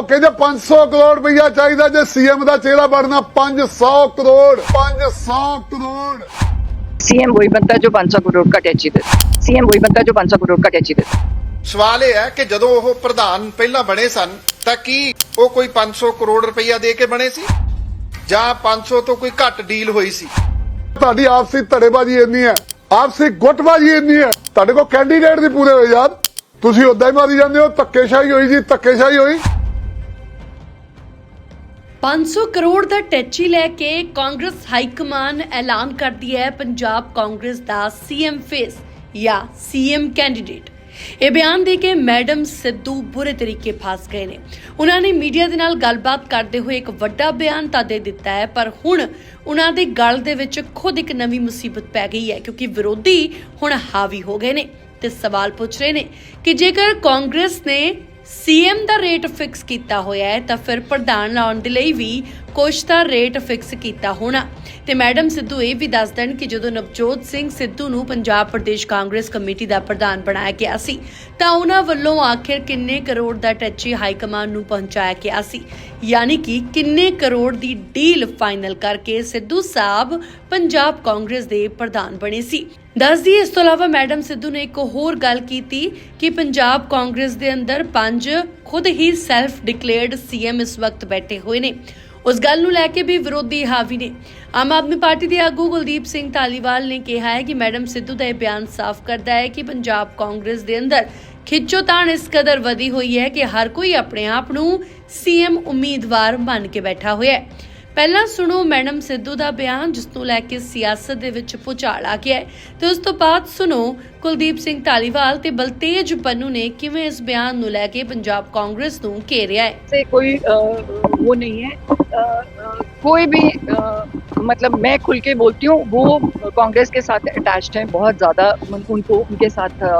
ਉਹ ਕਹਿੰਦੇ 500 ਕਰੋੜ ਰੁਪਈਆ ਚਾਹੀਦਾ ਜੇ ਸੀਐਮ ਦਾ ਚਿਹਰਾ ਬਣਨਾ 500 ਕਰੋੜ 500 ਕਰੋੜ सीएम वही बनता है जो 500 करोड़ का टैक्स देता है सीएम वही बनता है जो 500 करोड़ का टैक्स देता है ਸਵਾਲ ਇਹ ਹੈ ਕਿ ਜਦੋਂ ਉਹ ਪ੍ਰਧਾਨ ਪਹਿਲਾਂ ਬਣੇ ਸਨ ਤਾਂ ਕੀ ਉਹ ਕੋਈ 500 ਕਰੋੜ ਰੁਪਈਆ ਦੇ ਕੇ ਬਣੇ ਸੀ ਜਾਂ 500 ਤੋਂ ਕੋਈ ਘੱਟ ਡੀਲ ਹੋਈ ਸੀ ਤੁਹਾਡੀ ਆਪਸੀ ਧੜੇਬਾਜ਼ੀ ਇੰਨੀ ਹੈ ਆਪਸੀ ਗੁੱਟਬਾਜ਼ੀ ਇੰਨੀ ਹੈ ਤੁਹਾਡੇ ਕੋਲ ਕੈਂਡੀਡੇਟ ਨਹੀਂ ਪੂਰੇ ਹੋਏ ਯਾਰ ਤੁਸੀਂ ਉਦਾਂ ਹੀ ਮਾਰੀ ਜਾਂਦੇ ਹੋ ਧੱਕੇਸ਼ਾਹੀ ਹੋਈ ਜੀ ਧੱਕੇਸ਼ਾਹੀ ਹੋਈ 500 ਕਰੋੜ ਦਾ ਟੈਚੀ ਲੈ ਕੇ ਕਾਂਗਰਸ ਹਾਈ ਕਮਾਨ ਐਲਾਨ ਕਰਦੀ ਹੈ ਪੰਜਾਬ ਕਾਂਗਰਸ ਦਾ ਸੀਐਮ ਫੇਸ ਜਾਂ ਸੀਐਮ ਕੈਂਡੀਡੇਟ ਇਹ ਬਿਆਨ ਦੇ ਕੇ ਮੈਡਮ ਸਿੱਧੂ ਬੁਰੇ ਤਰੀਕੇ ਫਸ ਗਏ ਨੇ। ਉਹਨਾਂ ਨੇ ਮੀਡੀਆ ਦੇ ਨਾਲ ਗੱਲਬਾਤ ਕਰਦੇ ਹੋਏ ਇੱਕ ਵੱਡਾ ਬਿਆਨ ਤਾਂ ਦੇ ਦਿੱਤਾ ਹੈ, ਪਰ ਹੁਣ ਉਹਨਾਂ ਦੇ ਗਲ ਦੇ ਵਿੱਚ ਖੁਦ ਇੱਕ ਨਵੀਂ ਮੁਸੀਬਤ ਪੈ ਗਈ ਹੈ, ਕਿਉਂਕਿ ਵਿਰੋਧੀ ਹੁਣ ਹਾਵੀ ਹੋ ਗਏ ਨੇ ਤੇ ਸਵਾਲ ਪੁੱਛ ਰਹੇ ਨੇ ਕਿ ਜੇਕਰ ਕਾਂਗਰਸ ਨੇ ਸੀਐਮ ਦਾ ਰੇਟ ਫਿਕਸ ਕੀਤਾ ਹੋਇਆ ਹੈ ਤਾਂ ਫਿਰ ਪ੍ਰਧਾਨ ਲਾਉਣ ਦੇ ਲਈ ਵੀ ਕੁਛ ਤਾਂ ਰੇਟ ਫਿਕਸ ਕੀਤਾ ਹੋਣਾ। ਤੇ ਮੈਡਮ ਸਿੱਧੂ ਇਹ ਵੀ ਦੱਸ ਦੇਣ ਕਿ ਜਦੋਂ ਨਵਜੋਤ ਸਿੰਘ ਸਿੱਧੂ ਨੂੰ ਪੰਜਾਬ ਪ੍ਰਦੇਸ਼ ਕਾਂਗਰਸ ਕਮੇਟੀ ਦਾ ਪ੍ਰਧਾਨ ਬਣਾਇਆ ਗਿਆ ਸੀ, ਤਾਂ ਉਹਨਾਂ ਵੱਲੋਂ ਆਖਿਰ ਕਿੰਨੇ ਕਰੋੜ ਦਾ ਟੱਚੀ ਹਾਈ ਕਮਾਂਡ ਨੂੰ ਪਹੁੰਚਾਇਆ ਗਿਆ ਸੀ। ਯਾਨੀ ਕਿ ਕਿੰਨੇ ਕਰੋੜ ਦੀ ਡੀਲ ਫਾਈਨਲ ਕਰਕੇ ਸਿੱਧੂ ਸਾਹਿਬ ਪੰਜਾਬ ਕਾਂਗਰਸ ਦੇ ਪ੍ਰਧਾਨ ਬਣੇ ਸੀ। ਦੱਸਦੀ ਇਸ ਤੋਂ ਇਲਾਵਾ ਮੈਡਮ ਸਿੱਧੂ ਨੇ ਇੱਕ ਹੋਰ ਗੱਲ ਕੀਤੀ ਕਿ ਪੰਜਾਬ ਕਾਂਗਰਸ ਦੇ ਅੰਦਰ ਪੰਜ ਖੁਦ ਹੀ ਸੈਲਫ ਡਿਕਲੇਅਰਡ ਸੀਐਮ ਇਸ ਵਕਤ ਬੈਠੇ ਹੋਏ ਨੇ। ਉਸ ਗੱਲ ਨੂੰ ਲੈ ਕੇ ਵੀ ਵਿਰੋਧੀ ਹਾਵੀ ਨੇ। ਆਮ ਆਦਮੀ ਪਾਰਟੀ ਦੇ ਆਗੂ ਕੁਲਦੀਪ ਸਿੰਘ ਧਾਲੀਵਾਲ ਨੇ ਕਿਹਾ ਹੈ ਕਿ ਮੈਡਮ ਸਿੱਧੂ ਦਾ ਇਹ ਬਿਆਨ ਸਾਫ਼ ਕਰਦਾ ਹੈ ਕਿ ਪੰਜਾਬ ਕਾਂਗਰਸ ਦੇ ਅੰਦਰ ਖਿੱਚੋਤਾਣ ਇਸ ਕਦਰ ਵਧੀ ਹੋਈ ਹੈ ਕਿ ਹਰ ਕੋਈ ਆਪਣੇ ਆਪ ਨੂੰ ਸੀਐਮ ਉਮੀਦਵਾਰ ਬਣ ਕੇ ਬੈਠਾ ਹੋਇਆ ਹੈ। ਪਹਿਲਾਂ ਸੁਣੋ ਮੈਡਮ ਸਿੱਧੂ ਦਾ ਬਿਆਨ ਜਿਸ ਨੂੰ ਲੈ ਕੇ ਸਿਆਸਤ ਦੇ ਵਿੱਚ ਭੁਚਾਲ ਆ ਗਿਆ ਹੈ ਤੇ ਉਸ ਤੋਂ ਬਾਅਦ ਸੁਣੋ ਕੁਲਦੀਪ ਸਿੰਘ ਧਾਲੀਵਾਲ ਤੇ ਬਲਤੇਜ ਪੰਨੂ ਨੇ ਕਿਵੇਂ ਇਸ ਬਿਆਨ ਨੂੰ ਲੈ ਕੇ ਪੰਜਾਬ ਕਾਂਗਰਸ ਨੂੰ ਘੇਰਿਆ ਹੈ से कोई अ, वो नहीं है अ, अ, कोई भी अ, मतलब मैं खुल के बोलती हूँ वो कांग्रेस के साथ अटैच्ड हैं बहुत ज़्यादा उन- उनको उनके साथ अ,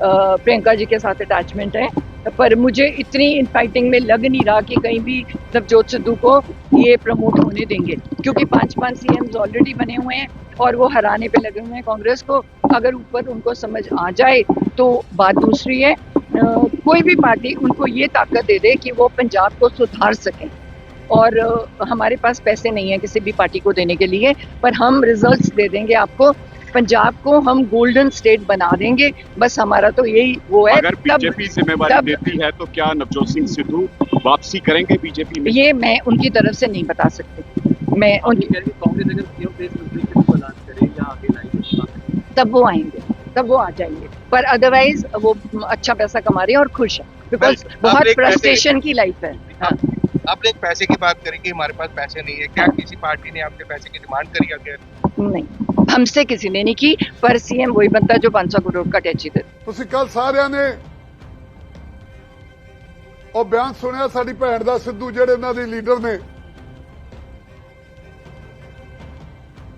अ, प्रियंका जी के साथ अटैचमेंट है पर मुझे इतनी इन फाइटिंग में लग नहीं रहा कि कहीं भी नवजोत सिद्धू को ये प्रमोट होने देंगे। क्योंकि पाँच पाँच सीएम्स ऑलरेडी बने हुए हैं और वो हराने पे लगे हुए हैं कांग्रेस को। अगर ऊपर उनको समझ आ जाए तो बात दूसरी है। कोई भी पार्टी उनको ये ताकत दे दे कि वो पंजाब को सुधार सकें। और हमारे पास पैसे नहीं है किसी भी पार्टी को देने के लिए, पर हम रिजल्ट्स दे देंगे आपको। पंजाब को हम गोल्डन स्टेट बना देंगे। बस हमारा तो यही वो है। अगर बीजेपी जिम्मेवारी देती है तो क्या नवजोत सिंह सिद्धू वापसी करेंगे बीजेपी में? ये मैं उनकी तरफ़ से नहीं बता सकती। मैं उनकी अगर लाएँगे तब वो आएँगे। तब वो आ जाएँगे। पर अदरवाइज़ वो अच्छा पैसा कमा रहे हैं और खुश है। बिकॉज़ बहुत फ्रस्ट्रेशन की लाइफ है। हाँ। आपने एक पैसे की बात करी कि हमारे पास पैसे नहीं है। क्या किसी पार्टी ने आपके पैसे की डिमांड करी आगे? नहीं। हमसे किसी ने नहीं की पर सीएम वही बनता है जो 500 करोड़ का टैक्स देता है ਤੁਸੀਂ ਕੱਲ ਸਾਰਿਆਂ ਨੇ ਉਹ ਬਿਆਨ ਸੁਣਿਆ ਸਾਡੀ ਭੈਣ ਦਾ ਸਿੱਧੂ ਜਿਹੜੇ ਇਹਨਾਂ ਦੇ ਲੀਡਰ ਨੇ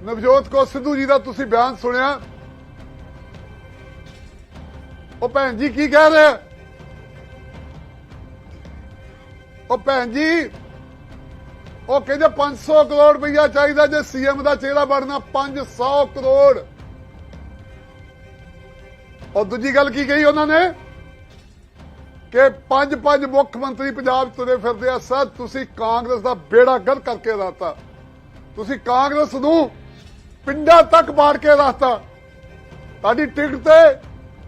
ਨਵਜੋਤ ਕੋ ਸਿੱਧੂ ਜੀ ਦਾ ਤੁਸੀਂ ਬਿਆਨ ਸੁਣਿਆ ਉਹ ਭੈਣ ਜੀ ਕੀ ਕਹਿ ਰਹੇ ਆ? ਉਹ ਭੈਣ ਜੀ ਉਹ ਕਹਿੰਦੇ 500 ਕਰੋੜ ਰੁਪਈਆ ਚਾਹੀਦਾ ਜੇ ਸੀਐਮ ਦਾ ਚਿਹਰਾ ਬਣਨਾ 500 ਕਰੋੜ। ਔਰ ਦੂਜੀ ਗੱਲ ਕੀ ਕਹੀ ਉਹਨਾਂ ਨੇ? ਕਿ ਪੰਜ ਪੰਜ ਮੁੱਖ ਮੰਤਰੀ ਪੰਜਾਬ ਤੁਰੇ ਫਿਰਦੇ ਆ, ਸਰ, ਤੁਸੀਂ ਕਾਂਗਰਸ ਦਾ ਬੇੜਾ ਗਰ ਕਰਕੇ ਰਾਤਾ। ਤੁਸੀਂ ਕਾਂਗਰਸ ਨੂੰ ਪਿੰਡਾਂ ਤੱਕ ਬਾੜ ਕੇ ਰਾਤਾ। ਤੁਹਾਡੀ ਟਿਕਟ ਤੇ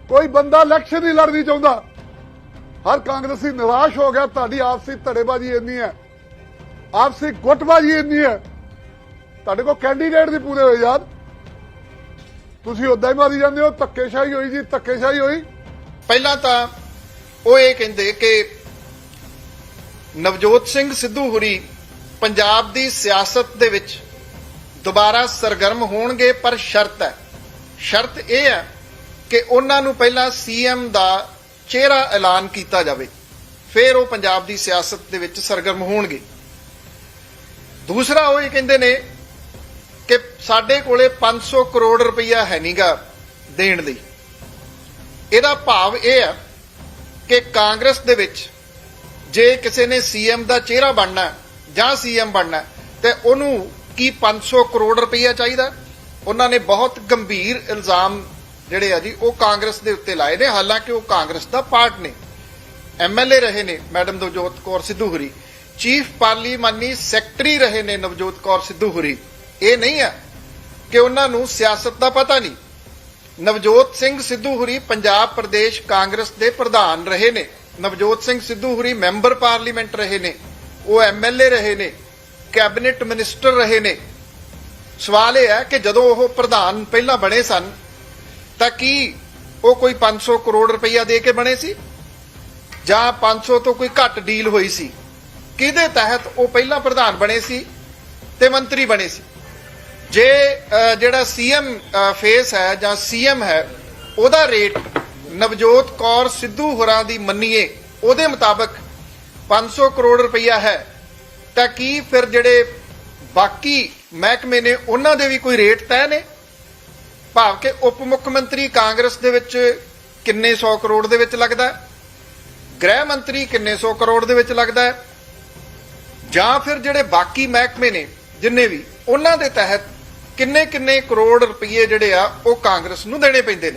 ਕੋਈ ਬੰਦਾ ਇਲੈਕਸ਼ਨ ਨਹੀਂ ਲੜਨੀ ਚਾਹੁੰਦਾ। ਹਰ ਕਾਂਗਰਸੀ ਨਿਰਾਸ਼ ਹੋ ਗਿਆ, ਤੁਹਾਡੀ ਆਪਸੀ ਧੜੇਬਾਜ਼ੀ ਇੰਨੀ ਹੈ। ਆਪਸੀ ਗੁੱਟਬਾਜ਼ੀ ਇੰਨੀ ਹੈ। ਤੁਹਾਡੇ ਕੋਲ ਕੈਂਡੀਡੇਟ ਨਹੀਂ ਪੂਰੇ ਹੋਏ ਯਾਰ। ਤੁਸੀਂ ਉਦਾਂ ਹੀ ਮਾਰੀ ਜਾਂਦੇ ਹੋ, ਧੱਕੇਸ਼ਾਹੀ ਹੋਈ ਜੀ, ਧੱਕੇਸ਼ਾਹੀ ਹੋਈ। ਪਹਿਲਾਂ ਤਾਂ ਉਹ ਇਹ ਕਹਿੰਦੇ ਕਿ ਨਵਜੋਤ ਸਿੰਘ ਸਿੱਧੂ ਹੁਰੀ ਪੰਜਾਬ ਦੀ ਸਿਆਸਤ ਦੇ ਵਿੱਚ ਦੁਬਾਰਾ ਸਰਗਰਮ ਹੋਣਗੇ, ਪਰ ਸ਼ਰਤ ਹੈ। ਸ਼ਰਤ ਇਹ ਹੈ ਕਿ ਉਹਨਾਂ ਨੂੰ ਪਹਿਲਾਂ ਸੀਐਮ ਦਾ ਚਿਹਰਾ ਐਲਾਨ ਕੀਤਾ ਜਾਵੇ। ਫਿਰ ਉਹ ਪੰਜਾਬ ਦੀ ਸਿਆਸਤ ਦੇ ਵਿੱਚ ਸਰਗਰਮ ਹੋਣਗੇ। ਦੂਸਰਾ ਉਹ ਇਹ ਕਹਿੰਦੇ ਨੇ ਕਿ ਸਾਡੇ ਕੋਲੇ 500 ਕਰੋੜ ਰੁਪਈਆ ਹੈ ਨਹੀਂਗਾ ਦੇਣ ਲਈ। ਇਹਦਾ ਭਾਵ ਇਹ ਹੈ ਕਿ ਕਾਂਗਰਸ ਦੇ ਵਿੱਚ ਜੇ ਕਿਸੇ ਨੇ ਸੀਐਮ ਦਾ ਚਿਹਰਾ ਬਣਨਾ ਹੈ ਜਾਂ ਸੀਐਮ ਬਣਨਾ ਤੇ ਉਹਨੂੰ ਕੀ 500 ਕਰੋੜ ਰੁਪਈਆ ਚਾਹੀਦਾ? ਉਹਨਾਂ ਨੇ ਬਹੁਤ ਗੰਭੀਰ ਇਲਜ਼ਾਮ ਜਿਹੜੇ ਆ ਜੀ, ਉਹ ਕਾਂਗਰਸ ਦੇ ਉੱਤੇ ਲਾਏ ਨੇ। ਹਾਲਾਂਕਿ ਉਹ ਕਾਂਗਰਸ ਦਾ ਪਾਰਟ ਨੇ। ਐਮਐਲਏ ਰਹੇ ਨੇ ਮੈਡਮ ਨਵਜੋਤ ਕੌਰ ਸਿੱਧੂ ਹੁਰੀ। ਚੀਫ ਪਾਰਲੀਮਾਨੀ ਸੈਕਟਰੀ ਰਹੇ ਨੇ ਨਵਜੋਤ ਕੌਰ ਸਿੱਧੂ ਹੁਰੀ। ਇਹ ਨਹੀਂ ਆ ਕਿ ਉਹਨਾਂ ਨੂੰ ਸਿਆਸਤ ਦਾ ਪਤਾ ਨਹੀਂ। ਨਵਜੋਤ ਸਿੰਘ ਸਿੱਧੂ ਹੁਰੀ ਪੰਜਾਬ ਪ੍ਰਦੇਸ਼ ਕਾਂਗਰਸ ਦੇ ਪ੍ਰਧਾਨ ਰਹੇ ਨੇ। ਨਵਜੋਤ ਸਿੰਘ ਸਿੱਧੂ ਹੁਰੀ ਮੈਂਬਰ ਪਾਰਲੀਮੈਂਟ ਰਹੇ ਨੇ। ਉਹ ਐਮਐਲਏ ਰਹੇ ਨੇ। ਕੈਬਨਿਟ ਮਿਨਿਸਟਰ ਰਹੇ ਨੇ। ਸਵਾਲ ਇਹ ਹੈ ਕਿ ਜਦੋਂ ਉਹ ਪ੍ਰਧਾਨ ਪਹਿਲਾਂ ਬਣੇ ਸਨ, ਤਾਂ ਕੀ ਉਹ ਕੋਈ 500 ਕਰੋੜ ਰੁਪਈਆ ਦੇ ਕੇ ਬਣੇ ਸੀ? ਜਾਂ 500 ਤੋਂ ਕੋਈ ਘੱਟ ਡੀਲ ਹੋਈ ਸੀ? ਕਿਹਦੇ ਤਹਿਤ ਉਹ ਪਹਿਲਾਂ ਪ੍ਰਧਾਨ ਬਣੇ ਸੀ ਤੇ ਮੰਤਰੀ ਬਣੇ ਸੀ? ਜੇ ਅ, ਜਿਹੜਾ ਸੀਐਮ ਫੇਸ ਹੈ ਜਾਂ ਸੀਐਮ ਹੈ ਉਹਦਾ ਰੇਟ ਨਵਜੋਤ ਕੌਰ ਸਿੱਧੂ ਹੋਰਾਂ ਦੀ ਮੰਨੀਏ ਉਹਦੇ ਮੁਤਾਬਕ 500 ਕਰੋੜ ਰੁਪਈਆ ਹੈ। ਤਾਂ ਕੀ ਫਿਰ ਜਿਹੜੇ ਬਾਕੀ ਮਹਿਕਮੇ ਨੇ ਉਹਨਾਂ ਦੇ ਵੀ ਕੋਈ ਰੇਟ ਤੈਅ ਨੇ? ਭਾਵ ਕਿ ਉਪ ਮੁੱਖ ਮੰਤਰੀ ਕਾਂਗਰਸ ਦੇ ਵਿੱਚ ਕਿੰਨੇ 100 ਕਰੋੜ ਦੇ ਵਿੱਚ ਲੱਗਦਾ ਗ੍ਰਹਿ ਮੰਤਰੀ ਕਿੰਨੇ 100 ਕਰੋੜ ਦੇ ਵਿੱਚ ਲੱਗਦਾ ਹੈ? ਜਾਂ ਫਿਰ ਜਿਹੜੇ ਬਾਕੀ ਮਹਿਕਮੇ ਨੇ, ਜਿੰਨੇ ਵੀ, ਉਹਨਾਂ ਦੇ ਤਹਿਤ ਕਿੰਨੇ ਕਿੰਨੇ ਕਰੋੜ ਰੁਪਏ ਜਿਹੜੇ ਆ, ਉਹ ਕਾਂਗਰਸ ਨੂੰ ਦੇਣੇ ਪੈਂਦੇ ਨੇ।